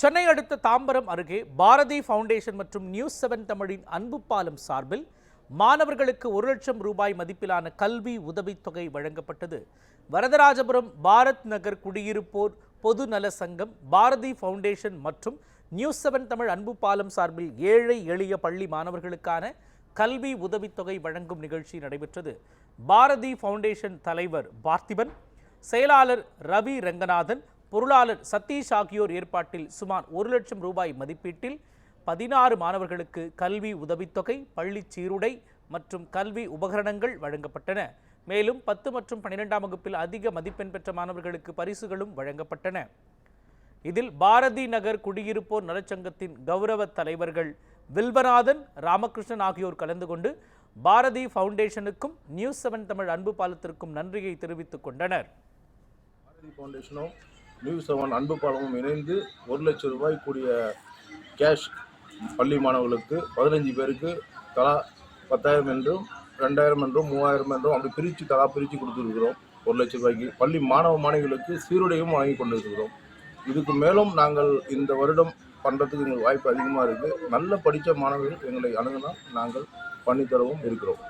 சென்னை அடுத்த தாம்பரம் அருகே பாரதி ஃபவுண்டேஷன் மற்றும் நியூஸ் செவன் தமிழின் அன்பு பாலம் சார்பில் மாணவர்களுக்கு ஒரு லட்சம் ரூபாய் மதிப்பிலான கல்வி உதவித்தொகை வழங்கப்பட்டது. வரதராஜபுரம் பாரத் நகர் குடியிருப்போர் பொது நல சங்கம் பாரதி ஃபவுண்டேஷன் மற்றும் நியூஸ் செவன் தமிழ் அன்பு பாலம் சார்பில் ஏழை எளிய பள்ளி மாணவர்களுக்கான கல்வி உதவித்தொகை வழங்கும் நிகழ்ச்சி நடைபெற்றது. பாரதி ஃபவுண்டேஷன் தலைவர் பார்த்திபன் செயலாளர் ரவி ரங்கநாதன் பொருளாளர் சதீஷ் ஆகியோர் ஏற்பாட்டில் சுமார் ஒரு லட்சம் ரூபாய் மதிப்பீட்டில் பதினாறு மாணவர்களுக்கு கல்வி உதவித்தொகை பள்ளி சீருடை மற்றும் கல்வி உபகரணங்கள் வழங்கப்பட்டன. மேலும் பத்து மற்றும் பன்னிரெண்டாம் வகுப்பில் அதிக மதிப்பெண் பெற்ற மாணவர்களுக்கு பரிசுகளும் வழங்கப்பட்டன. இதில் பாரதி நகர் குடியிருப்போர் நலச்சங்கத்தின் கௌரவ தலைவர்கள் வில்வநாதன் ராமகிருஷ்ணன் ஆகியோர் கலந்து கொண்டு பாரதி ஃபவுண்டேஷனுக்கும் நியூஸ் செவன் தமிழ் அன்பு பாலத்திற்கும் நன்றியை தெரிவித்துக் கொண்டனர். நியூ செவன் அன்பு பாலமும் இணைந்து ஒரு லட்சம் ரூபாய் கூடிய கேஷ் பள்ளி மாணவர்களுக்கு பதினஞ்சு பேருக்கு தலா பத்தாயிரம் என்றும் ரெண்டாயிரம் என்றும் மூவாயிரம் என்றும் அப்படி பிரித்து தலா பிரித்து கொடுத்துருக்கிறோம். ஒரு லட்சம் ரூபாய்க்கு. பள்ளி மாணவ மாணவிகளுக்கு சீருடையும் வழங்கி கொண்டிருக்கிறோம். இதுக்கு மேலும் நாங்கள் இந்த வருடம் பண்ணுறதுக்கு எங்களுக்கு வாய்ப்பு அதிகமாக இருக்குது நல்ல படித்த மாணவர்கள் எங்களை அணுகுனா நாங்கள் பண்ணித்தரவும் இருக்கிறோம்.